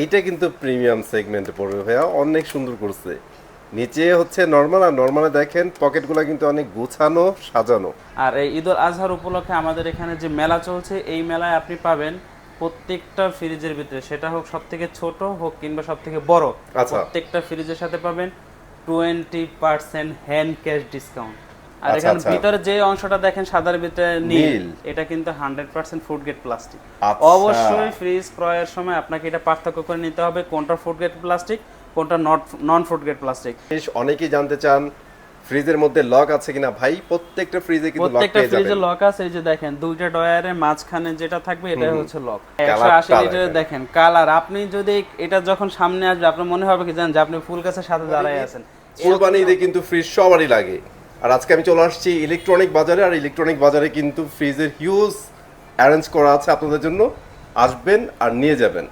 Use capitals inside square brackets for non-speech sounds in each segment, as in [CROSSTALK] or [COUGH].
এইটা কিন্তু প্রিমিয়াম সেগমেন্টে পড়বে ভাইয়া অনেক সুন্দর করছে। নিচে হচ্ছে নর্মাল আর নর্মালে দেখেন পকেটগুলো কিন্তু অনেক গুছানো সাজানো। আর এই ঈদ উল আজহার উপলক্ষে আমাদের এখানে যে মেলা চলছে এই মেলায় আপনি পাবেন প্রত্যেকটা ফ্রিজের ভিতরে সেটা হোক সব থেকে ছোট হোক কিংবা সব থেকে বড় আচ্ছা। প্রত্যেকটা ফ্রিজের সাথে পাবেন twenty percent hand cash discount আর আচ্ছা, এখানে আচ্ছা। ভিতরে যে অংশটা দেখেন সাদার ভিতরে নীল। এটা কিন্তু hundred percent food grade plastic. অবশ্যই ফ্রিজ ক্রয়ের সময় আপনাকে এটা পার্থক্য করে নিতে হবে কোনটা ফুড গেট প্লাস্টিক কোনটা নন ফুড গেট প্লাস্টিক অনেকেই জানতে চান ফ্রিজের মধ্যে লক আছে কিনা? ভাই প্রত্যেকটা ফ্রিজে কিন্তু লক প্রত্যেকটা ফ্রিজে লক আছে এই যে দেখেন দুইটা ডয়ারের মাঝখানে যেটা থাকবে এটা হচ্ছে লক। একশো Colour আশি টা লিটারের দেখেন। কালার আপনি যদি এটা যখন সামনে আসবে আপনার মনে হবে কি জানেন যে আপনি ফুল গাছের সাথে দাঁড়ায় আছেন। কোরবানি ঈদে কিন্তু ফ্রিজ সবারই লাগে। আর আজকে আমি চলে আসছি ইলেকট্রনিক বাজারে আর ইলেকট্রনিক বাজারে কিন্তু ফ্রিজের হিউজ অ্যারেঞ্জ করা আছে আপনাদের জন্য। আসবেন আর নিয়ে যাবেন।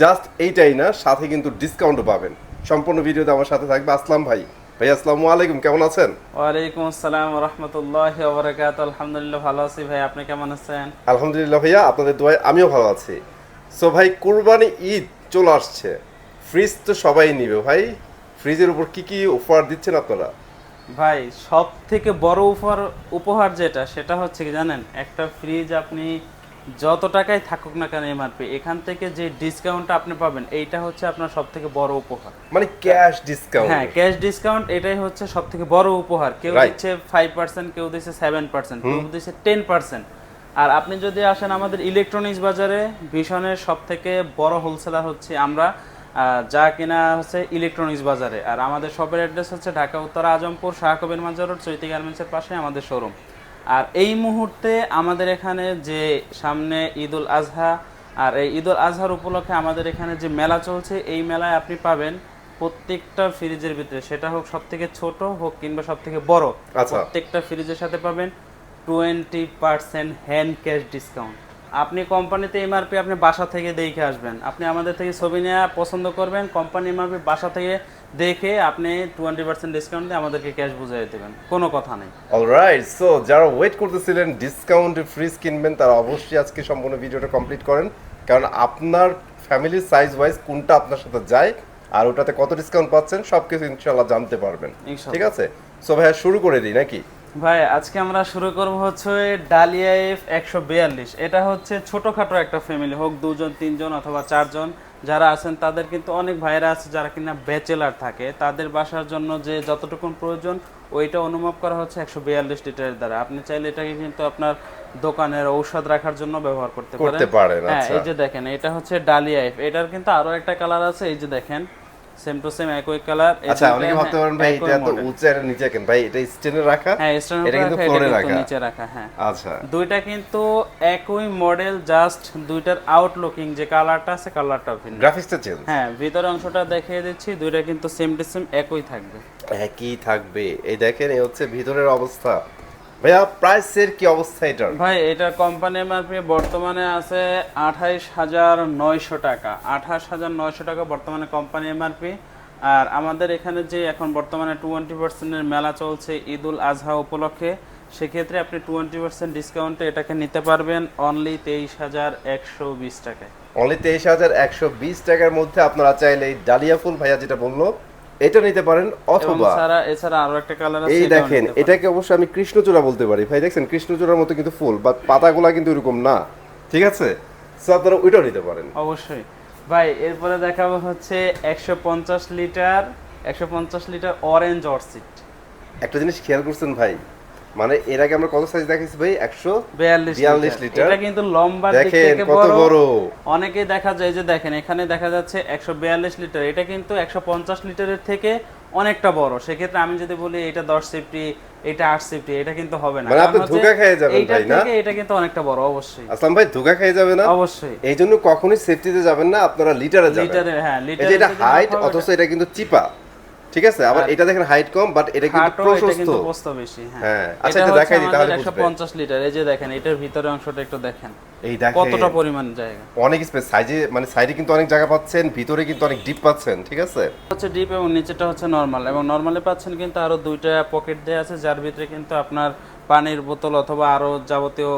জাস্ট এইটাই না সাথে কিন্তু ডিসকাউন্টও পাবেন। সম্পূর্ণ ভিডিওতে আমার সাথে থাকবে আসলাম ভাই। ভাই আসসালামু আলাইকুম কেমন আছেন? ওয়ালাইকুম আসসালাম রহমতুল্লাহ ওবরাকাত আলহামদুলিল্লাহ ভালো আছি ভাই আপনি কেমন আছেন? আলহামদুলিল্লাহ ভাইয়া আপনাদের দোয়ায় আমিও ভালো আছি। সো ভাই কুরবানি ঈদ চলে আসছে। ফ্রিজ তো সবাই নিবে ভাই। ফ্রিজের উপর কি কি অফার দিচ্ছেন আপনারা? ভাই সব থেকে বড় উপহার উপহার যেটা সেটা হচ্ছে কি জানেন? একটা ফ্রিজ আপনি যত টাকায় থাকুক না কেন এমআরপি এখান থেকে যে ডিসকাউন্টটা আপনি পাবেন এইটা হচ্ছে আপনার সব থেকে বড় উপহার। মানে ক্যাশ ডিসকাউন্ট হ্যাঁ ক্যাশ ডিসকাউন্ট এটাই হচ্ছে সব থেকে বড় উপহার। কেউ দিচ্ছে ফাইভ পার্সেন্ট কেউ দিচ্ছে সেভেন পার্সেন্ট কেউ দিচ্ছে টেন পার্সেন্ট আর আপনি যদি আসেন আমাদের ইলেকট্রনিক্স বাজারে ভীষণের সব থেকে বড় হোলসেলার হচ্ছে আমরা। যা কিনা হচ্ছে ইলেকট্রনিক্স বাজারে। আর আমাদের শপের অ্যাড্রেস হচ্ছে ঢাকা উত্তর আজমপুর শাহকবির মাজার রোড চৈতি গার্মেন্টসের পাশে আমাদের শোরুম আর এই মুহূর্তে আমাদের এখানে যে সামনে ঈদ উল আজহা আর এই ঈদ উল আজহার উপলক্ষে আমাদের এখানে যে মেলা চলছে এই মেলায় আপনি পাবেন প্রত্যেকটা ফ্রিজের ভিতরে। সেটা হোক সব থেকে ছোট হোক কিংবা সব থেকে বড় আচ্ছা। প্রত্যেকটা ফ্রিজের সাথে পাবেন twenty percent hand cash discount আপনি কোম্পানিতে এমআরপি আপনি বাসা থেকে দেখে আসবেন। আপনি আমাদের থেকে ছবি নেওয়া পছন্দ করবেন কোম্পানি এমআরপি বাসা থেকে দেখে আপনি টোয়েন্টি পার্সেন্ট ডিসকাউন্ট দিয়ে আমাদেরকে ক্যাশ বুঝিয়ে দেবেন। কোনো কথা নেই। অলরাইট সো যারা ওয়েট করতেছিলেন ডিসকাউন্ট ফ্রিজ কিনবেন তারা অবশ্যই আজকে সম্পূর্ণ ভিডিওটা কমপ্লিট করেন। কারণ আপনার ফ্যামিলির সাইজ ওয়াইজ কোনটা আপনার সাথে যায় আর ওটাতে কত ডিসকাউন্ট পাচ্ছেন সব কিছু ইনশাল্লাহ জানতে পারবেন। ঠিক আছে? সো ভাইয়া শুরু করে দিই নাকি? ভাই আজকে আমরা শুরু করব হচ্ছে ডালিয়া এফ একশো বিয়াল্লিশ। এটা হচ্ছে ছোটখাটো একটা ফ্যামিলি হোক দুজন তিনজন অথবা চারজন যারা আছেন তাদের কিন্তু অনেক ভাইরা আছে যারা কিনা ব্যাচেলার থাকে। তাদের বাসার জন্য যে যতটুকুন প্রয়োজন ওইটা অনুভব করা হচ্ছে একশো বিয়াল্লিশ লিটারের দ্বারা। আপনি চাইলে এটাকে কিন্তু আপনার দোকানের ঔষধ রাখার জন্য ব্যবহার করতে পারেন। হ্যাঁ আচ্ছা। এই যে দেখেন এটা হচ্ছে ডালিয়া এফ। এটার কিন্তু আরও একটা কালার আছে এই যে দেখেন। সেম টু সেম একই কালার আচ্ছা অনেকে ভাবতে পারেন ভাই এটা তো উঁচু আর নিচে কেন? ভাই এটা স্ট্যান্ডে রাখা? হ্যাঁ স্ট্যান্ড এটা কিন্তু রাখা ফ্লোরে রাখা। নিচে রাখা হ্যাঁ। আচ্ছা। দুইটা কিন্তু একই মডেল জাস্ট দুইটার আউটলুকিং যে কালারটা আছে কালারটা ভিন্ন। গ্রাফিক্সটা চেঞ্জ হ্যাঁ ভিতরের অংশটা দেখিয়ে দিচ্ছি দুইটা কিন্তু সেম টু সেম একই থাকবে। একই থাকবে। এই দেখেন এই হচ্ছে ভিতরের অবস্থা। ভাইয়া প্রাইসের কি অবস্থা এটার? ভাই এটার কোম্পানি এমআরপি বর্তমানে আছে আঠাইশ হাজার নয়শো টাকা। আঠাশ হাজার নয়শো টাকা বর্তমানে কোম্পানি এমআরপি আর আমাদের এখানে যে এখন বর্তমানে টোয়েন্টি পার্সেন্টের মেলা চলছে ঈদ উল আজহা উপলক্ষে সেক্ষেত্রে আপনি টোয়েন্টি পার্সেন্ট ডিসকাউন্টে এটাকে নিতে পারবেন অনলি তেইশ হাজার একশো বিশ টাকায়। অনলি তেইশ হাজার একশো বিশ টাকার মধ্যে আপনারা চাইলে এই ডালিয়া ফুল ভাইয়া যেটা বলল এটা নিতে পারেন অথবা এছাড়া আরও একটা কালার আছে এই দেখেন এটাকে অবশ্যই আমি কৃষ্ণচূড়া বলতে পারি। ভাই দেখছেন? কৃষ্ণচূড়ার মতো কিন্তু ফুল বা পাতাগুলা কিন্তু এরকম না। ঠিক আছে? সো আপনারা ওইটাও নিতে পারেন। অবশ্যই। ভাই এরপরে দেখাবো হচ্ছে একশো পঞ্চাশ লিটার একশো পঞ্চাশ লিটার অরেঞ্জ অর্সিড একটা জিনিস খেয়াল করছেন ভাই মানে এর আগে আমরা কত সাইজ দেখাইছি ভাই? একশো বিয়াল্লিশ লিটার। এটা কিন্তু লম্বা দিক দেখেন থেকে কত বড়। অনেকেই দেখা যায় যে দেখেন এখানে দেখা যাচ্ছে একশো বিয়াল্লিশ লিটার এটা কিন্তু একশো পঞ্চাশ লিটারের থেকে অনেকটা বড়। সেক্ষেত্রে আমি যদি বলি এটা দশ সেফটি এটা আট সেফটি এটা কিন্তু হবে না। মানে আপনি ধোঁকা খেয়ে যাবেন ভাই, না? থেকে এটা কিন্তু অনেকটা বড় অবশ্যই। আসলাম ভাই ধোকা খেয়ে যাবে না? অবশ্যই। এই জন্য কখনোই সেফটিতে যাবেন না আপনারা লিটারে যাবেন। লিটারে হ্যাঁ লিটারে এটা হাইট অথচ এটা কিন্তু চিপা। ঠিক আছে? আবার এটা দেখেন হাইট কম বাট এটা কিন্তু প্রশস্ত। কিন্তু প্রস্থ বেশি হ্যাঁ। হ্যাঁ, আচ্ছা, এটা দেখাই দিই, তাহলে বুঝবেন। 150 লিটার এই যে দেখেন এটার ভিতরে অংশটা একটু দেখেন। এই দেখেন। কতটা পরিমাণ জায়গা? অনেক স্পেস সাইজে মানে সাইডে কিন্তু অনেক জায়গা পাচ্ছেন ভিতরে কিন্তু অনেক ডিপ পাচ্ছেন ঠিক আছে? হচ্ছে ডিপ এবং নিচেটা হচ্ছে নরমাল এবং নরমালে পাচ্ছেন কিন্তু আরও দুইটা পকেট দেওয়া আছে যার ভিতরে কিন্তু আপনার পানির বোতল অথবা আরও যাবতীয়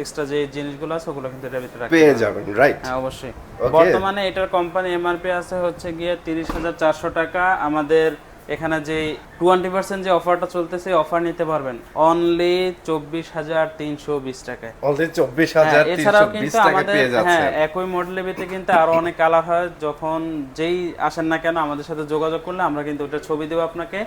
এক্সট্রা যে জিনিসগুলো আছে ওগুলো কিন্তু এটার ভিতরে পেয়ে যাবেন রাইট হ্যাঁ অবশ্যই। বর্তমানে এটার কোম্পানি এমআরপি আছে হচ্ছে গিয়ে তিরিশ হাজার চারশো টাকা। আমাদের এখানে যে টোয়েন্টি পার্সেন্ট যে অফারটা চলতেছে অফার নিতে পারবেন। অনলি চব্বিশ হাজার তিনশো বিশ টাকায়। চব্বিশ হ্যাঁ, হাজার তিনশো এছাড়াও কিন্তু আমাদের হ্যাঁ একই মডেলের ভিতরে কিন্তু আরও অনেক কালার হয়। যখন যেই আসেন না কেন আমাদের সাথে যোগাযোগ করলে আমরা কিন্তু ওটা ছবি দেবো আপনাকে।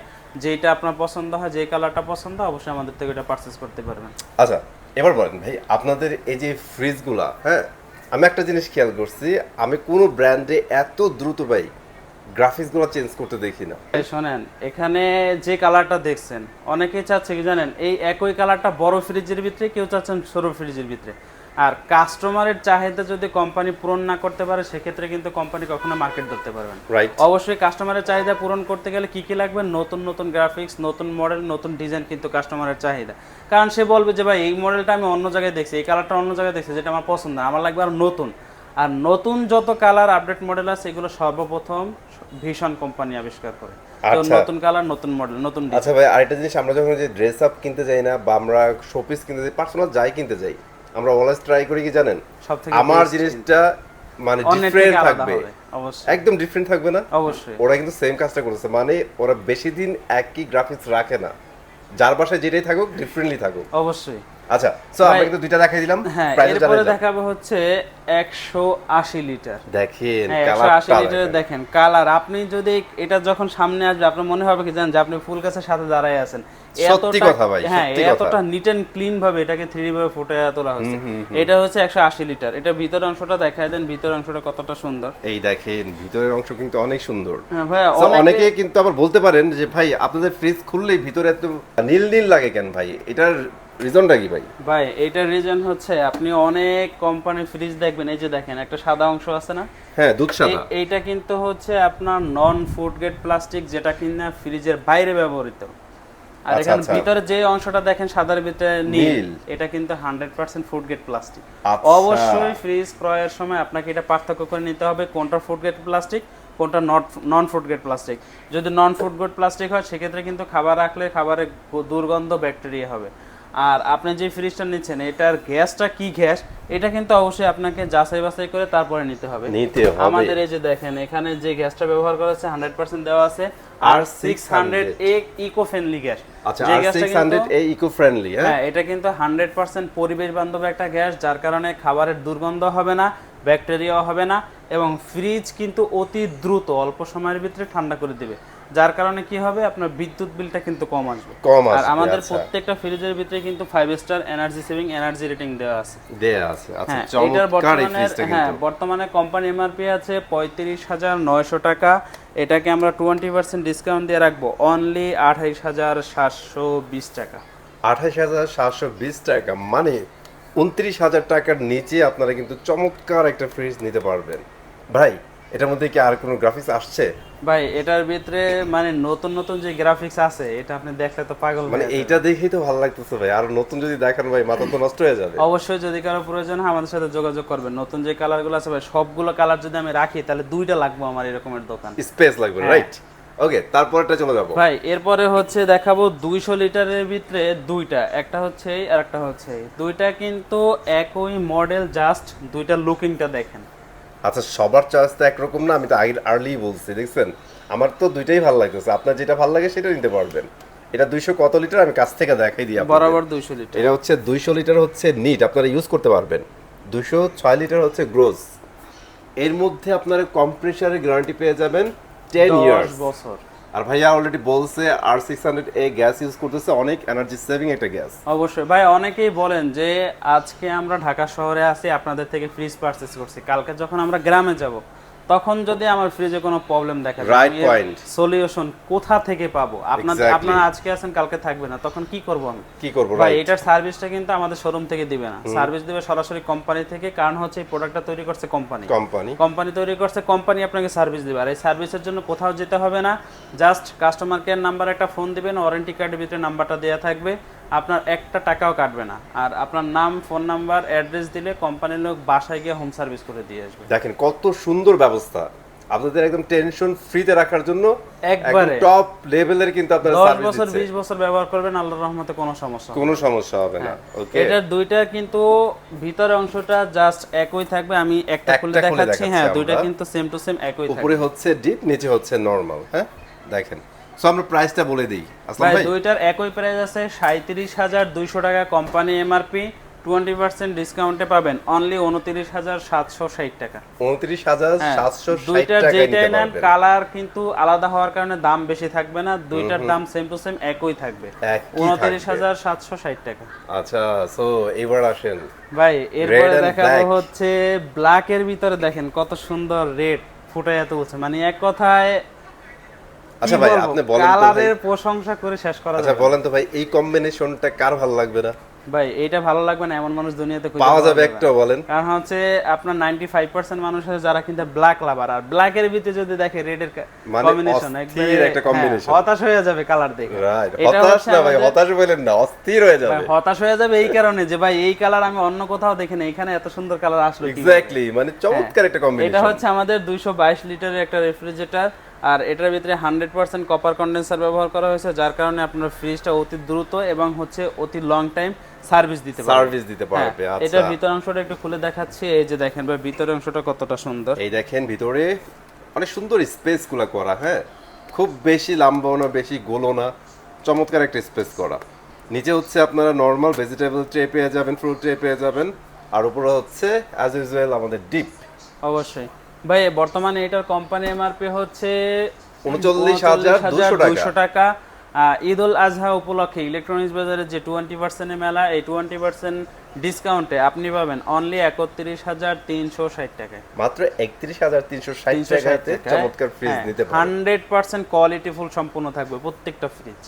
যেইটা আপনার পছন্দ হয় যেই কালারটা পছন্দ হয়, অবশ্যই আমাদের থেকে ওটা পারচেস করতে পারবেন। আচ্ছা এবার বলেন ভাই, আপনাদের এই যে ফ্রিজগুলা হ্যাঁ আমি একটা জিনিস খেয়াল করছি, আমি কোনো ব্র্যান্ডে এত দ্রুত ভাই গ্রাফিক্সগুলো চেঞ্জ করতে দেখি না। শোনেন, এখানে যে কালারটা দেখছেন, অনেকেই চাচ্ছে কি জানেন, এই একই কালারটা বড় ফ্রিজের ভিতরে, কেউ চাচ্ছেন ছোট ফ্রিজের ভিতরে। আর কাস্টমারের চাহিদা যদি কোম্পানি পূরণ না করতে পারে সেক্ষেত্রে কিন্তু কোম্পানি কখনো মার্কেট ধরতে পারবেন রাইট অবশ্যই কাস্টমারের চাহিদা পূরণ করতে গেলে কি কি লাগবে? নতুন নতুন গ্রাফিক্স নতুন মডেল নতুন ডিজাইন কিন্তু কাস্টমারের চাহিদা। কারণ সে বলবে যে ভাই এই মডেলটা আমি অন্য জায়গায় দেখছি এই কালারটা অন্য জায়গায় দেখছি যেটা আমার পছন্দ আমার লাগবে আর নতুন। আর নতুন যত কালার আপডেট মডেল আছে এগুলো সর্বপ্রথম ভীষণ কোম্পানি আবিষ্কার করে। তো আচ্ছা। নতুন কালার নতুন মডেল নতুন আচ্ছা ভাই আরেকটা জিনিস আমরা যখন যে ড্রেস আপ কিনতে যাই না বা আমরা শোপিস কিনতে যাই পার্সোনাল যাই কিনতে যাই আমরা অলওয়েজ ট্রাই করি কি জানেন? আমার জিনিসটা মানে ডিফারেন্ট থাকবে। অবশ্যই। একদম ডিফারেন্ট থাকবে না? অবশ্যই। ওরা কিন্তু সেম কাজটা করেছে মানে ওরা বেশি দিন একই গ্রাফিক্স রাখে না। যার বাসায় যেটাই থাকুক ডিফারেন্টলি থাকুক। অবশ্যই। আচ্ছা সো আমরা কিন্তু দুইটা দেখাই দিলাম হ্যাঁ এরপরে দেখাবো হচ্ছে একশো আশি লিটার। দেখেন হ্যাঁ, একশো আশি কালারটা লিটারের দেখেন কালার আপনি যদি এটা যখন সামনে আসবে আপনার মনে হবে কি জানেন যে আপনি ফুল গাছের সাথে দাঁড়ায় আছেন। সত্যি কথা ভাই, হ্যাঁ এতটা নিট এন্ড ক্লিন ভাবে এটাকে থ্রি ভাবে ফুটে তোলা হয়েছে এটা হচ্ছে একশো আশি লিটার। এটা অংশটা দেখায় দেন অংশটা কতটা সুন্দর। এই দেখেন ভিতরের অংশ কিন্তু অনেক সুন্দর। হ্যাঁ অনেকে কিন্তু আবার বলতে পারেন যে ভাই আপনাদের ফ্রিজ খুললেই ভিতরে এত নীল নীল লাগে কেন ভাই? এটার রিজনটা কি ভাই? ভাই এটার রিজন হচ্ছে আপনি অনেক কোম্পানির ফ্রিজ দেখবেন এই যে দেখেন একটা সাদা অংশ আছে না? হ্যাঁ দুধ সাদা। এই- এইটা কিন্তু হচ্ছে আপনার নন ফুড গ্রেড প্লাস্টিক যেটা কিনা ফ্রিজের বাইরে ব্যবহৃত। আর আচ্ছা, এখানে আচ্ছা। ভিতরে যে অংশটা দেখেন সাদার ভিতরে নীল। এটা কিন্তু hundred percent food grade plastic. অবশ্যই ফ্রিজ ক্রয়ের সময় আপনাকে এটা পার্থক্য করে নিতে হবে কোনটা ফুড গ্রেড প্লাস্টিক কোনটা not non food grade plastic যদি নন ফুড গ্রেড প্লাস্টিক হয় সেক্ষেত্রে কিন্তু খাবার রাখলে খাবারে দুর্গন্ধ ব্যাকটেরিয়া হবে। আর আপনি যে ফ্রিজটা নিচ্ছেন এটার গ্যাসটা কি গ্যাস? এটা কিন্তু অবশ্যই আপনাকে যাচাই বাছাই করে তারপরে নিতে হবে। নিতে হবে। আমাদের এই যে দেখেন এখানে যে গ্যাসটা ব্যবহার করা হান্ড্রেড পার্সেন্ট দেওয়া আছে। আর six hundred A eco friendly gas. আচ্ছা আর গ্যাসটা সিক্স হান্ড্রেড কিন্তু- এই ইকো ফ্রেন্ডলি হ্যাঁ? হ্যাঁ এটা কিন্তু হান্ড্রেড পার্সেন্ট পরিবেশ বান্ধব একটা গ্যাস যার কারণে খাবারের দুর্গন্ধ হবে না ব্যাকটেরিয়াও হবে না এবং ফ্রিজ কিন্তু অতি দ্রুত অল্প সময়ের ভিতরে ঠান্ডা করে দিবে। যার কারণে কি হবে? আপনার বিদ্যুৎ বিলটা কিন্তু কম আসবে। কম আর আমাদের আচ্ছা। প্রত্যেকটা ফ্রিজের ভিতরে কিন্তু five star energy saving energy rating দেওয়া আছে। দেয়া আছে আচ্ছা হ্যাঁ এটার চমৎকার এই বর্তমানে ফ্রিজটা হ্যাঁ বর্তমানে কোম্পানি এমআরপি আছে পঁয়ত্রিশ হাজার নয়শো টাকা। এটাকে আমরা টোয়েন্টি পার্সেন্ট ডিসকাউন্ট দিয়ে রাখব। অনলি আঠাইশ হাজার সাতশো বিশ টাকা। আঠাশ হাজার সাতশো বিশ টাকা মানে উনত্রিশ হাজার টাকার নিচে আপনারা কিন্তু চমৎকার একটা ফ্রিজ নিতে পারবেন। ভাই এটার মধ্যে কি আর কোনো গ্রাফিক্স আসছে? ভাই এটার ভিতরে মানে নতুন নতুন যে গ্রাফিক্স আছে এটা আপনি দেখলে তো পাগল মানে। এইটা দেখেই তো ভালো লাগতেছে ভাই। আর নতুন যদি দেখেন ভাই মাথা তো নষ্ট হয়ে যাবে। অবশ্যই যদি কারও প্রয়োজন হয় আমাদের সাথে যোগাযোগ করবেন। নতুন যে কালারগুলো আছে ভাই সবগুলো কালার যদি আমি রাখি তাহলে দুইটা লাগবে আমার এরকমের দোকান। স্পেস লাগবে। রাইট ওকে তারপরটা চলে যাব। ভাই এরপরে হচ্ছে দেখাবো দুইশো লিটারের ভিতরে দুইটা। একটা হচ্ছে এই আর একটা হচ্ছে। দুইটা কিন্তু একই মডেল জাস্ট দুইটা লুকিংটা দেখেন। আচ্ছা সবার চয়েস তো একরকম না আমি তো আগে আর্লি বলছি দেখছেন? আমার তো দুইটাই ভালো লাগতেছে। আপনার যেটা ভালো লাগে সেটা নিতে পারবেন। এটা দুইশো কত লিটার আমি কাছ থেকে দেখাই দিই। বরাবর দুইশো লিটার এটা হচ্ছে দুইশো লিটার হচ্ছে নিট আপনারা ইউজ করতে পারবেন। দুইশো ছয় লিটার হচ্ছে গ্রোস এর মধ্যে আপনারা কম্প্রেসারের গ্যারান্টি পেয়ে যাবেন টেন ইয়ার্স বছর। আর ভাইয়া অলরেডি বলছে আর six hundred A gas use করতেছে, অনেক এনার্জি সেভিং একটা গ্যাস অবশ্যই। ভাই, অনেকেই বলেন যে, আজকে আমরা ঢাকা শহরে আছি, আপনাদের থেকে ফ্রিজ পারচেস করছি। কালকে যখন আমরা গ্রামে যাব তখন যদি আমার ফ্রিজে কোনো প্রবলেম দেখা Right point. সলিউশন কোথা থেকে পাবো? আপনার আপনারা আজকে আছেন কালকে থাকবে না তখন কি করব আমি? কি করব? ভাই এটার সার্ভিসটা কিন্তু আমাদের শোরুম থেকে দিবে না। সার্ভিস দিবে সরাসরি কোম্পানি থেকে কারণ হচ্ছে এই প্রোডাক্টটা তৈরি করছে কোম্পানি কোম্পানি কোম্পানি তৈরি করছে কোম্পানি আপনাকে সার্ভিস দিবে। আর এই সার্ভিসের জন্য কোথাও যেতে হবে না। জাস্ট কাস্টমার কেয়ার নাম্বার একটা ফোন দিবেন ওয়ারেন্টি কার্ডের ভিতরে নাম্বারটা দেওয়া থাকবে। আপনার একটা টাকাও কাটবে না। আর আপনার নাম ফোন নাম্বার অ্যাড্রেস দিলে কোম্পানির লোক বাসায় গিয়ে হোম সার্ভিস করে দিয়ে আসবে। দেখেন কত সুন্দর ব্যবস্থা। আপনাদের একদম টেনশন ফ্রিতে রাখার জন্য একবারে। টপ লেভেলের কিন্তু আপনারা সার্ভিস বছর দিচ্ছে। বিশ বছর ব্যবহার করবেন আল্লাহর রহমতে কোনো সমস্যা কোনো সমস্যা হবে না। ওকে এটার দুইটা কিন্তু ভিতরের অংশটা জাস্ট একই থাকবে। আমি একটা খুলে দেখাচ্ছি। হ্যাঁ দুইটা কিন্তু সেম টু সেম একই থাকবে। উপরে হচ্ছে ডিপ নিচে হচ্ছে নরমাল হ্যাঁ? দেখেন। সো আমরা প্রাইসটা বলে দিই। আসলাম ভাই দুইটার একই প্রাইস আছে সাঁত্রিশ হাজার দুইশো টাকা কোম্পানি এমআরপি টোয়েন্টি পার্সেন্ট ডিসকাউন্টে পাবেন অনলি উনত্রিশ হাজার সাতশো ষাট টাকা। উনত্রিশ হাজার হ্যাঁ, সাতশো ষাট দুইটার যেটাই নেন কালার কিন্তু আলাদা হওয়ার কারণে দাম বেশি থাকবে না দুইটার দাম সেম টু সেম একই থাকবে। একই উনত্রিশ থাকবে। হাজার সাতশো ষাট টাকা। আচ্ছা সো এবার আসেন। ভাই এরপরে দেখাবো হচ্ছে ব্ল্যাক এর ভিতরে দেখেন কত সুন্দর রেড ফুটাইয়া তুলছে। মানে এক কথায় আচ্ছা ভাই আপনি বলেন কালারের প্রশংসা করে শেষ করা আচ্ছা বলেন তো ভাই এই কম্বিনেশনটা কার ভালো লাগবে না? ভাই এইটা ভালো লাগবে না এমন মানুষ দুনিয়াতে পাওয়া যাবে একটা বলেন। কারণ হচ্ছে আপনার 95% মানুষ আছে যারা কিন্তু ব্ল্যাক লাভার আর ব্ল্যাক এর ভিতরে যদি দেখে রেড এর কম্বিনেশন অস্থির একটা combination। হতাশ হয়ে যাবে কালার দেখে। রাইট হতাশ না ভাই হতাশ বলেন না অস্থির হয়ে যাবে। হতাশ হয়ে যাবে এই কারণে যে ভাই এই কালার আমি অন্য কোথাও দেখি না এখানে এত সুন্দর কালার আসলো এক্স্যাক্টলি মানে চমৎকার একটা এটা হচ্ছে আমাদের দুইশো বাইশ লিটারের একটা রেফ্রিজারেটর আর এটার ভিতরে হান্ড্রেড পার্সেন্ট কপার কন্ডেন্সার ব্যবহার করা হয়েছে যার কারণে আপনার ফ্রিজটা অতি দ্রুত এবং হচ্ছে অতি লং টাইম সার্ভিস দিতে পারবে। সার্ভিস দিতে পারবে হ্যাঁ, আচ্ছা। এটার ভিতর অংশটা একটু খুলে দেখাচ্ছি এই যে দেখেন ভাই ভিতরের অংশটা কতটা সুন্দর। এই দেখেন ভিতরে অনেক সুন্দর স্পেসগুলা করা হ্যাঁ? খুব বেশি লাম্বাও না বেশি গোলো না চমৎকার একটা স্পেস করা। নিচে হচ্ছে আপনারা নর্মাল ভেজিটেবল ট্রে পেয়ে যাবেন ফ্রুট ট্রে পেয়ে যাবেন আর উপরে হচ্ছে অ্যাজ ইউজুয়াল আমাদের ডিপ অবশ্যই। ভাই বর্তমানে এটার কোম্পানি এমআরপি হচ্ছে 39,200 200 টাকা। ঈদ উল আজহা উপলক্ষে ইলেকট্রনিক্স যে টোয়েন্টি পার্সেন্টের মেলা এই টোয়েন্টি পার্সেন্ট ডিসকাউন্টে আপনি পাবেন অনলি একত্রিশ হাজার তিনশো ষাট টাকায়। মাত্র একত্রিশ হাজার তিনশো ষাট টাকাতে চমৎকার ফ্রিজ হ্যাঁ, নিতে হান্ড্রেড পার্সেন্ট সম্পূর্ণ থাকবে প্রত্যেকটা ফ্রিজ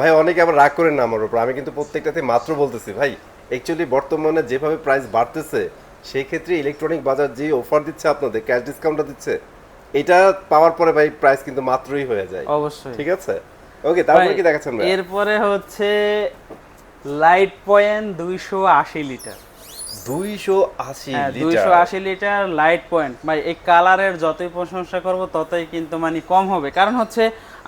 ভাই অনেকে আবার রাগ করেন না আমার উপর। আমি কিন্তু প্রত্যেকটাতে মাত্র বলতেছি ভাই অ্যাকচুয়ালি বর্তমানে যেভাবে প্রাইস বাড়তেছে সেই ক্ষেত্রে ইলেকট্রনিক বাজার যে অফার দিচ্ছে আপনাদের ক্যাশ ডিসকাউন্টটা দিচ্ছে এটা পাওয়ার পরে ভাই প্রাইস কিন্তু মাত্রই হয়ে যায়। অবশ্যই। ঠিক আছে? ওকে তারপরে কি দেখাচ্ছেন ভাই এরপরে হচ্ছে লাইট পয়েন্ট দুইশো আশি লিটার দুইশো আশি হ্যাঁ লিটার। লাইট পয়েন্ট এই কালারের যতই প্রশংসা করব ততই কিন্তু মানে কম হবে। কারণ হচ্ছে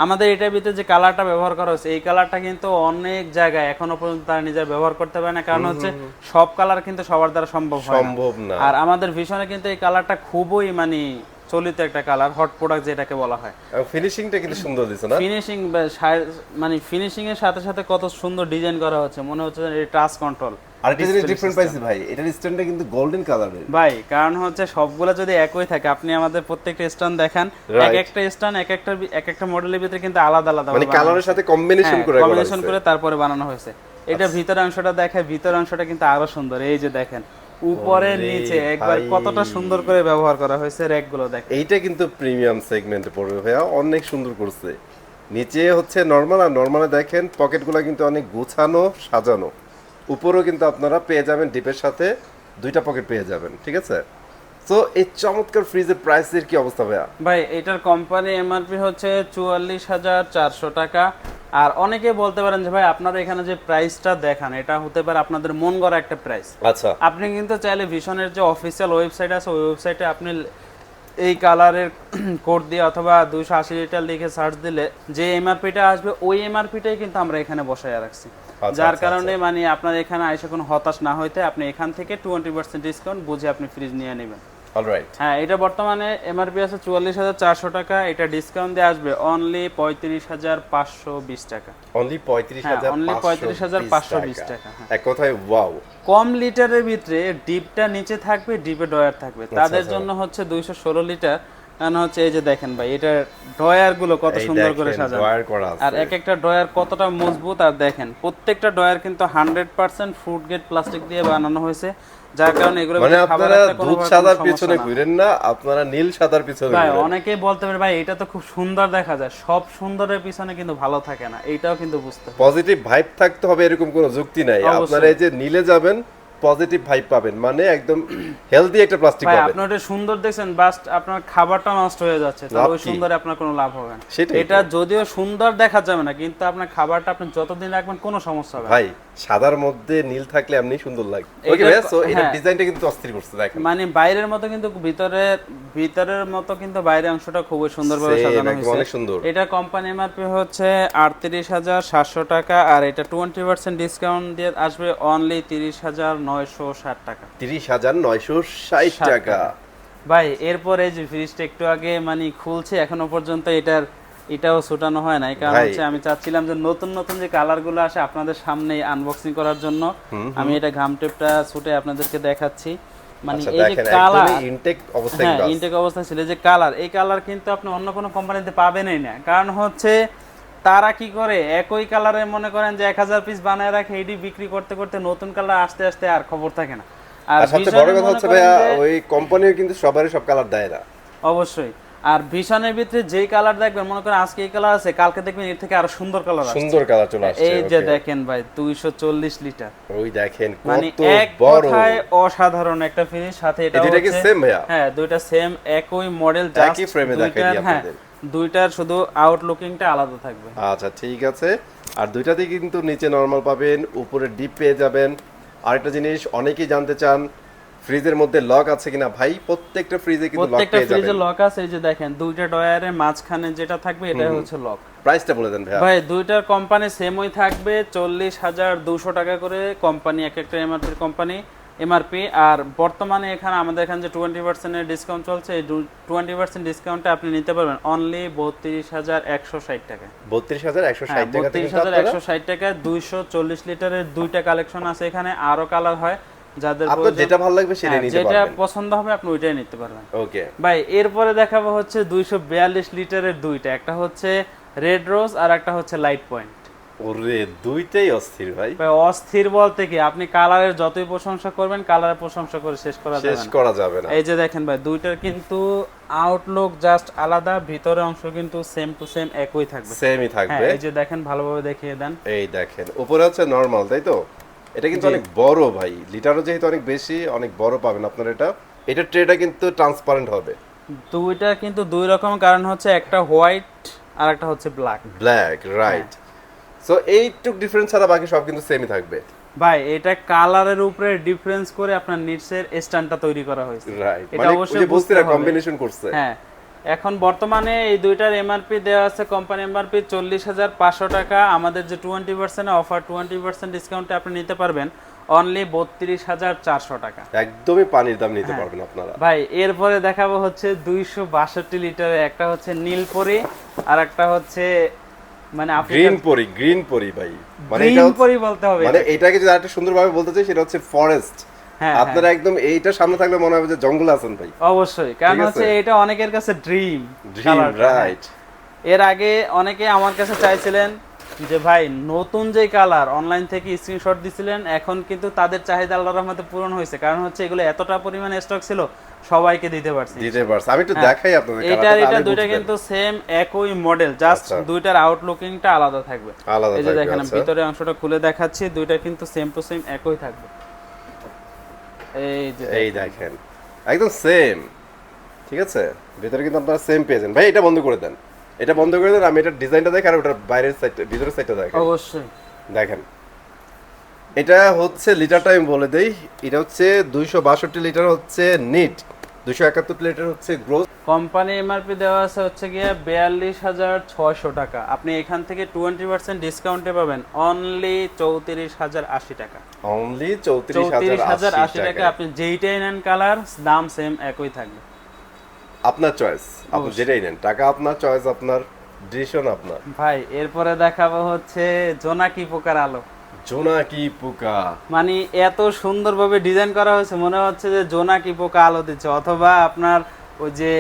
আমাদের এটার ভিতরে যে কালারটা ব্যবহার করা হচ্ছে এই কালারটা কিন্তু অনেক জায়গায় এখনও পর্যন্ত তারা নিজের ব্যবহার করতে পারে না। কারণ হচ্ছে সব কালার কিন্তু সবার দ্বারা সম্ভব হয় সম্ভব না। আর আমাদের ভীষণে কিন্তু এই কালারটা খুবই মানে চলিত একটা কালার হট প্রোডাক্ট যেটাকে বলা হয়। ফিনিশিংটা কিন্তু সুন্দর দিছে না? ফিনিশিং মানে ফিনিশিং এর সাথে সাথে কত সুন্দর ডিজাইন করা হচ্ছে। মনে হচ্ছে টাচ কন্ট্রোল আরেকটা জিনিস ডিফারেন্ট পাইছি ভাই এটার স্ট্যান্ডটা কিন্তু গোল্ডেন কালারের ভাই কারণ হচ্ছে সবগুলো যদি একই থাকে আপনি আমাদের প্রত্যেকটা স্টান দেখান এক একটা স্টান এক একটা এক একটা মডেলের ভিতরে কিন্তু আলাদা আলাদা মানে কালারের সাথে কম্বিনেশন করে কম্বিনেশন করে তারপরে বানানো হয়েছে। এটা ভিতরের অংশটা দেখায় ভিতরের অংশটা কিন্তু আরও সুন্দর। এই যে দেখেন উপরে নিচে একবার কতটা সুন্দর করে ব্যবহার করা হয়েছে র্যাকগুলো দেখেন। এইটা কিন্তু প্রিমিয়াম সেগমেন্টে পড়বে ভাইয়া অনেক সুন্দর করছে। নিচে হচ্ছে নর্মাল আর নর্মালে দেখেন পকেটগুলো কিন্তু অনেক গুছানো সাজানো। উপরেও কিন্তু আপনারা পেয়ে যাবেন ডিপের সাথে দুইটা পকেট পেয়ে যাবেন ঠিক আছে? তো এই চমৎকার ফ্রিজের প্রাইসের কি অবস্থা ভাইয়া? ভাই এটার কোম্পানি এমআরপি হচ্ছে চুয়াল্লিশ হাজার চারশো টাকা। আর অনেকে বলতে পারেন যে ভাই আপনারা এখানে যে প্রাইসটা দেখান এটা হতে পারে আপনাদের মন গড়া একটা প্রাইস। আচ্ছা। আপনি কিন্তু চাইলে ভিশনের যে অফিসিয়াল ওয়েবসাইট আছে ওই ওয়েবসাইটে আপনি এই কালারের কোড দিয়ে অথবা দুইশো আশি লিটার লিখে সার্চ দিলে যে এমআরপিটা আসবে ওই এমআরপিটাই কিন্তু আমরা এখানে বসায় রাখছি। যার আচ্ছা, কারণে মানে আপনার এখানে আইসে কোনো হতাশ না হইতে আপনি এখান থেকে টোয়েন্টি পার্সেন্ট ডিসকাউন্ট বুঝে আপনি ফ্রিজ নিয়ে নেবেন। অলরাইট হ্যাঁ এটা বর্তমানে এমআরপি আছে চুয়াল্লিশ হাজার চারশো টাকা এটা ডিসকাউন্ট দিয়ে আসবে অনলি পঁয়ত্রিশ হাজার পাঁচশো বিশ টাকা। অনলি পঁয়ত্রিশ হ্যাঁ, হাজার only 35,520 টাকা, হ্যাঁ। এক কথায় ওয়াও কম লিটারের ভিতরে ডিপটা নিচে থাকবে ডিপে ডয়ার থাকবে। তাদের আচ্ছা। জন্য হচ্ছে দুইশো ষোলো লিটার কারণ হচ্ছে এই যে দেখেন ভাই এটা ডয়ারগুলো কত সুন্দর করে সাজানো। আর এক একটা ডয়ার কতটা মজবুত আর দেখেন প্রত্যেকটা ডয়ার কিন্তু হান্ড্রেড পার্সেন্ট গেট প্লাস্টিক দিয়ে বানানো হয়েছে। যার কারণে এগুলো মানে আপনারা দুধ সাদার পিছনে ঘুরেন না আপনারা নীল সাদার পিছনে ভাই অনেকেই বলতে পারে ভাই এটা তো খুব সুন্দর দেখা যায়। সব সুন্দরের পিছনে কিন্তু ভালো থাকে না এটাও কিন্তু বুঝতে পজিটিভ ভাইব থাকতে হবে এরকম কোনো যুক্তি নাই। আপনারা এই যে নীলে যাবেন পজিটিভ ভাইব পাবেন। মানে একদম হেলদি একটা প্লাস্টিক পাবেন। আপনি ওটা সুন্দর দেখছেন বাস্ট আপনার খাবারটা নষ্ট হয়ে যাচ্ছে। তাহলে ওই সুন্দরে আপনার কোনো লাভ হবে না। এটা যদিও সুন্দর দেখা যাবে না কিন্তু আপনার খাবারটা আপনি যতদিন রাখবেন কোনো সমস্যা হবে না। ভাই সাদার মধ্যে নীল থাকলে এমনি সুন্দর লাগে। ওকে ভাইয়া সো এটা হ্যাঁ। ডিজাইনটা কিন্তু অস্থির করছে দেখেন। মানে বাইরের মতো কিন্তু ভিতরে ভিতরের মতো কিন্তু বাইরের অংশটা খুবই সুন্দরভাবে সাজানো একদম অনেক সুন্দর। হয়েছে এটা কোম্পানি এমআরপি হচ্ছে আটত্রিশ হাজার সাতশো টাকা আর এটা টোয়েন্টি পার্সেন্ট ডিসকাউন্ট দিয়ে আসবে অনলি তিরিশ হাজার নয়শো ষাট টাকা। তিরিশ হাজার নয়শো ষাট 60 টাকা। ভাই এরপরে যে ফ্রিজটা একটু আগে মানে খুলছে এখনও পর্যন্ত এটার এটাও ছুটানো হয় না এই কারণ হচ্ছে আমি চাচ্ছিলাম যে নতুন নতুন যে কালারগুলো আসে আপনাদের সামনে আনবক্সিং করার জন্য। আমি এটা ঘাম টেপটা ছুটে আপনাদেরকে দেখাচ্ছি। মানে আচ্ছা এই যে কালার ইনটেক অবস্থায় হ্যাঁ ইনটেক অবস্থা ছিল। যে কালার এই কালার কিন্তু আপনি অন্য কোনো কোম্পানিতে পাবেনই না। কারণ হচ্ছে তারা কি করে? একই কালারে মনে করেন যে এক হাজার পিস বানায় রাখে এটি বিক্রি করতে করতে নতুন কালার আসতে আসতে আর খবর থাকে না। আর সবচেয়ে বড় কথা হচ্ছে ভাইয়া ওই কোম্পানিও কিন্তু সবারই সব কালার দেয় না। অবশ্যই। আর ভীষণের ভিতরে যেই কালার দেখবেন মনে করেন আজকে এই কালার আছে কালকে দেখবেন এর থেকে আরও সুন্দর কালার আছে সুন্দর কালার চলে আসছে এই যে দেখেন ভাই দুইশো চল্লিশ লিটার ওই দেখেন মানে কত এক বড়। অসাধারণ একটা ফিনিশ সাথে এটা দুইটা কি same ভাইয়া? হ্যাঁ দুইটা সেম একই মডেল একই এ দেখাই দিই হ্যাঁ আপনাদের। দুইটার শুধু আউট আউটলুকিংটা আলাদা থাকবে। আচ্ছা ঠিক আছে। আর দুইটাতে কিন্তু নিচে নরমাল পাবেন উপরে ডিপ পেয়ে যাবেন। আরেকটা জিনিস অনেকেই জানতে চান ফ্রিজের মধ্যে লক আছে কিনা ভাই? প্রত্যেকটা ফ্রিজে কিন্তু লক প্রত্যেকটা ফ্রিজে লক আছে এই যে দেখেন দুইটা ডয়ারের মাঝখানে যেটা থাকবে এটা হচ্ছে লক। প্রাইসটা বলে দেন ভাইয়া। ভাই দুইটার কোম্পানি সেমই থাকবে চল্লিশ হাজার দুশো টাকা করে কোম্পানি এক একটা এমআরপি কোম্পানি এমআরপি আর বর্তমানে এখানে আমাদের এখানে যে টোয়েন্টি পার্সেন্টের ডিসকাউন্ট চলছে এই টোয়েন্টি পার্সেন্ট ডিসকাউন্টে আপনি নিতে পারবেন অনলি বত্রিশ হাজার একশো ষাট টাকা। বত্রিশ হাজার একশো হ্যাঁ ষাট টাকা থেকে বত্রিশ হাজার একশো ষাট টাকা দুইশো চল্লিশ লিটারের দুইটা কালেকশন আছে এখানে আরও কালার হয়। যাদের আপনার যেটা ভালো লাগবে সেটা হ্যাঁ, নিতে যেটা পছন্দ হবে আপনি ওইটাই নিতে পারবেন। ওকে। ভাই এরপরে দেখাবো হচ্ছে দুইশো বিয়াল্লিশ লিটারের দুইটা। একটা হচ্ছে রেড রোজ আর একটা হচ্ছে লাইট পয়েন্ট। ওরে দুইটাই অস্থির ভাই। ভাই অস্থির বলতে কি? আপনি কালারের যতই প্রশংসা করবেন কালারের প্রশংসা করে শেষ করা যাবে শেষ করা যাবে না। এই যে দেখেন ভাই দুইটার কিন্তু আউটলুক জাস্ট আলাদা ভিতরে অংশ কিন্তু সেম টু সেম একই থাকবে। সেমই হ্যাঁ থাকবে এই যে দেখেন ভালোভাবে দেখিয়ে দেন। এই দেখেন উপরে হচ্ছে নরমাল তাই তো? এটা কিন্তু অনেক বড় ভাই। লিটারও যেহেতু অনেক বেশি অনেক বড় পাবেন আপনার এটা। এটা ট্রেটা কিন্তু ট্রান্সপারেন্ট হবে। দুইটা কিন্তু দুই রকম কারণ হচ্ছে একটা হোয়াইট আর একটা হচ্ছে ব্ল্যাক। ব্ল্যাক রাইট সো এইটুক ডিফারেন্স ছাড়া বাকি সব কিন্তু সেমই থাকবে। ভাই এটা কালারের উপরে ডিফারেন্স করে আপনার নিটসের স্ট্যান্ডটা তৈরি করা হয়েছে। রাইট এটা মানে অবশ্যই বুঝতে কম্বিনেশন করছে। হ্যাঁ। এখন বর্তমানে এই দুইটার এমআরপি দেওয়া আছে কোম্পানি এমআরপি চল্লিশ হাজার পাঁচশো টাকা। আমাদের যে twenty percent offer twenty percent ডিসকাউন্টে আপনি নিতে পারবেন। অনলি বত্রিশ হাজার চারশো টাকা। একদমই পানির দাম নিতে হ্যাঁ। পারবেন আপনারা। ভাই এরপরে দেখাবো হচ্ছে দুইশো বাষট্টি লিটারে একটা হচ্ছে নীলপরি আর একটা হচ্ছে মানে গ্রিন পরি গ্রিন পরি ভাই। মানে এটা গ্রিন পরি বলতে হবে মানে এটাকে। যদি আরেকটা সুন্দরভাবে বলতে চাই সেটা হচ্ছে ফরেস্ট আপনারা একদম এইটা সামনে থাকলে মনে হবে যে জঙ্গল আছেন ভাই। অবশ্যই কারণ আছে? হচ্ছে এটা অনেকের কাছে ড্রিম ড্রিম রাইট এর আগে অনেকে আমার কাছে চাইছিলেন যে ভাই নতুন যে কালার অনলাইন থেকে স্ক্রিনশট দিছিলেন এখন কিন্তু তাদের চাহিদা আল্লাহর রহমতে পূরণ হয়েছে। কারণ হচ্ছে এগুলো এতটা পরিমাণে স্টক ছিল সবাইকে দিতে পারছি। দিতে পারছে। আমি একটু হ্যাঁ। দেখাই আপনাদের এটা এটা দুইটা কিন্তু সেম একই মডেল জাস্ট আচ্ছা। দুইটার আউটলুকিংটা আলাদা থাকবে। আলাদা এই যে দেখেন আচ্ছা। ভিতরে অংশটা খুলে দেখাচ্ছি দুইটা কিন্তু সেম টু সেম একই থাকবে। এই দেখেন। একদম সেম ঠিক আছে? ভিতরে কিন্তু আপনারা সেম পেয়েছেন ভাই এটা বন্ধ করে দেন। এটা বন্ধ করে দেন আমি এটা ডিজাইনটা দেখি আর ওটার বাইরের সাইডটা ভিতরের সাইডটা দেখেন। অবশ্যই। দেখেন। এটা হচ্ছে লিটারটা আমি বলে দেই। এটা হচ্ছে দুইশো বাষট্টি লিটার হচ্ছে নিট দুশো একাত্তর লিটার হচ্ছে গ্রোথ কোম্পানি এমআরপি দেওয়া আছে হচ্ছে গিয়ে বিয়াল্লিশ হাজার ছয়শো টাকা। আপনি এখান থেকে টোয়েন্টি পার্সেন্ট ডিসকাউন্টে পাবেন অনলি চৌত্রিশ হাজার আশি টাকা। অনলি চৌত্রিশ হাজার আশি টাকা আপনি যেইটাই নেন কালার দাম সেম একই থাকবে। আপনার চয়েস আপনি যেটাই নেন টাকা আপনার চয়েস আপনার ডিসিশন আপনার। ভাই এরপরে দেখাবো হচ্ছে জোনাকি পোকার আলো। জোনাকি পোকা। মানে এত সুন্দরভাবে ডিজাইন করা হয়েছে মনে হচ্ছে যে জোনাকি পোকা আলো দিচ্ছে অথবা আপনার ওই যে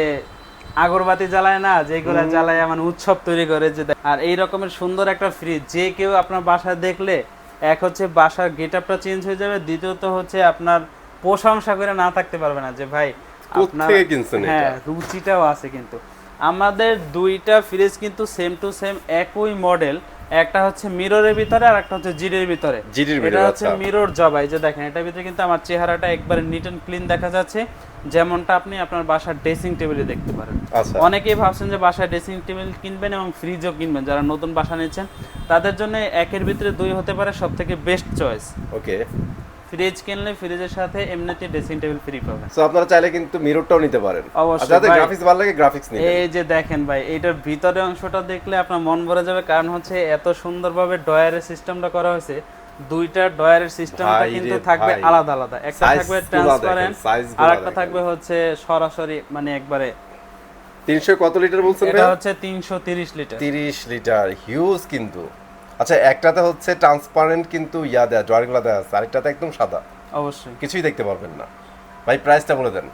আগরবাতি জ্বালায় না যেগুলো জ্বালায় মানে উৎসব তৈরি করে যে আর এই রকমের সুন্দর একটা ফ্রিজ যে কেউ আপনার বাসায় দেখলে এক হচ্ছে বাসার গেট আপটা চেঞ্জ হয়ে যাবে দ্বিতীয়ত হচ্ছে আপনার প্রশংসা করে না থাকতে পারবে না যে ভাই আপনার? হ্যাঁ রুচিটাও আছে কিন্তু। আমাদের দুইটা ফ্রিজ কিন্তু সেম টু সেম একই মডেল একটা হচ্ছে মিররের ভিতরে আর একটা হচ্ছে জিডির ভিতরে। জিডির এটা ভিতরে, হচ্ছে আচ্ছা। মিরর জবাই যে দেখেন এটার ভিতরে কিন্তু আমার চেহারাটা একবারে নিট এন্ড ক্লিন দেখা যাচ্ছে। যেমনটা আপনি আপনার বাসার ড্রেসিং টেবিলে দেখতে পারেন। আচ্ছা। অনেকেই ভাবছেন যে বাসার ড্রেসিং টেবিল কিনবেন এবং ফ্রিজও কিনবেন যারা নতুন বাসা নিচ্ছেন। তাদের জন্য একের ভিতরে দুই হতে পারে সব থেকে বেস্ট চয়েস ওকে ফ্রিজ কিনলে ফ্রিজের সাথে এমনিতে ড্রেসিং টেবিল ফ্রি পাবেন। সো আপনারা চাইলে কিন্তু মিররটাও নিতে পারেন। অবশ্যই, ভাই। গ্রাফিক্স ভালো লাগে গ্রাফিক্স নিন এই যে দেখেন ভাই এইটার ভিতরে অংশটা দেখলে আপনার মন ভরে যাবে কারণ হচ্ছে এত সুন্দরভাবে ডয়ারের সিস্টেমটা করা হয়েছে দুইটা ডয়ারের সিস্টেমটা কিন্তু থাকবে আলাদা আলাদা। একটা থাকবে ট্রান্সপারেন্ট আর একটা থাকবে হচ্ছে সরাসরি মানে একবারে 300 কত লিটার বলছেন এটা হচ্ছে তিনশো তিরিশ লিটার 30 লিটার হিউজ কিন্তু। আচ্ছা একটাতে হচ্ছে ট্রান্সপারেন্ট কিন্তু ইয়া দেয়া ড্রয়ারগুলো দেয়া আছে আরেকটাতে একদম সাদা। অবশ্যই। কিছুই দেখতে পারবেন না। ভাই প্রাইসটা বলে দেন।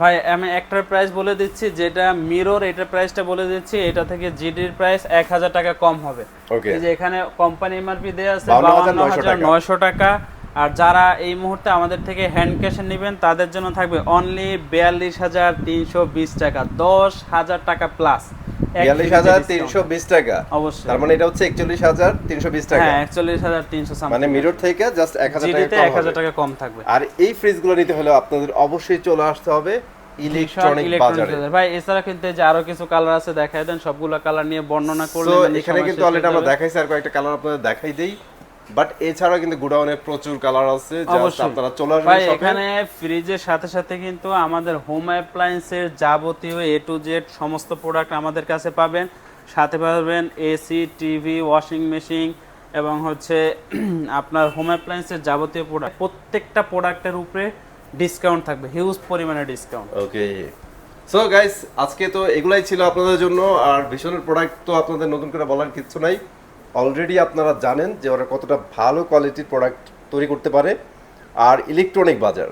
ভাই আমি একটার প্রাইস বলে দিচ্ছি যেটা মিরর এটার প্রাইসটা বলে দিচ্ছি এটা থেকে জিডির প্রাইস এক হাজার টাকা কম হবে। এই যে এখানে কোম্পানি এমআরপি দেওয়া আছে 52,900 বাউন্ন হাজার নয়শো টাকা। আর যারা এই মুহূর্তে আমাদের থেকে হ্যান্ড ক্যাশে নেবেন তাদের জন্য থাকবে অনলি বিয়াল্লিশ হাজার তিনশো বিশ টাকা দশ হাজার টাকা প্লাস বিয়াল্লিশ হাজার তিনশো বিশ টাকা। অবশ্যই। তার মানে এটা হচ্ছে একচল্লিশ হাজার তিনশো বিশ টাকা। হ্যাঁ একচল্লিশ হাজার তিনশো মানে মিরর থেকে জাস্ট এক হাজার টাকা এক হাজার টাকা কম থাকবে। আর এই ফ্রিজগুলো নিতে হলে আপনাদের অবশ্যই চলে আসতে হবে ইলেকট্রনিক বাজারে। ভাই এছাড়া কিন্তু যে আরও কিছু কালার আছে দেখাই দেন সবগুলো কালার নিয়ে বর্ণনা করলে মানে এখানে কিন্তু অলরেডি আমরা দেখাইছি আর কয়েকটা কালার আপনাদের দেখাই দেই। বাট এছাড়া কিন্তু গোডাউনে প্রচুর কালার আছে আপনারা চলে আসবেন ভাই এখানে ফ্রিজের সাথে সাথে কিন্তু আমাদের হোম অ্যাপ্লায়েন্সের যাবতীয় এ টু জেড সমস্ত প্রোডাক্ট আমাদের কাছে পাবেন। সাথে পাবেন এসি টিভি ওয়াশিং মেশিন এবং হচ্ছে [CLEARS THROAT] আপনার হোম অ্যাপ্লায়েন্সের যাবতীয় প্রোডাক্ট প্রত্যেকটা প্রোডাক্টের উপরে ডিসকাউন্ট থাকবে হিউজ পরিমাণে ডিসকাউন্ট ওকে সো গাইস আজকে তো এগুলাই ছিল আপনাদের জন্য আর ভীষণের প্রোডাক্ট তো আপনাদের নতুন করে বলার কিছু নাই। অলরেডি আপনারা জানেন যে ওরা কতটা ভালো কোয়ালিটির প্রোডাক্ট তৈরি করতে পারে। আর ইলেকট্রনিক বাজার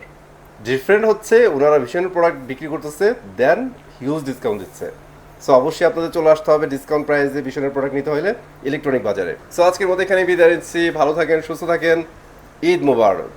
ডিফারেন্ট হচ্ছে, ওনারা ভীষণ প্রোডাক্ট বিক্রি করতেছে দেন হিউজ ডিসকাউন্ট দিচ্ছে। সো অবশ্যই আপনাদের চলে আসতে হবে ডিসকাউন্ট প্রাইসে ভীষণের প্রোডাক্ট নিতে হলে ইলেকট্রনিক বাজারে। সো আজকের মধ্যে এখানে বিদায় নিচ্ছি, ভালো থাকেন, সুস্থ থাকেন, ঈদ মুবারক।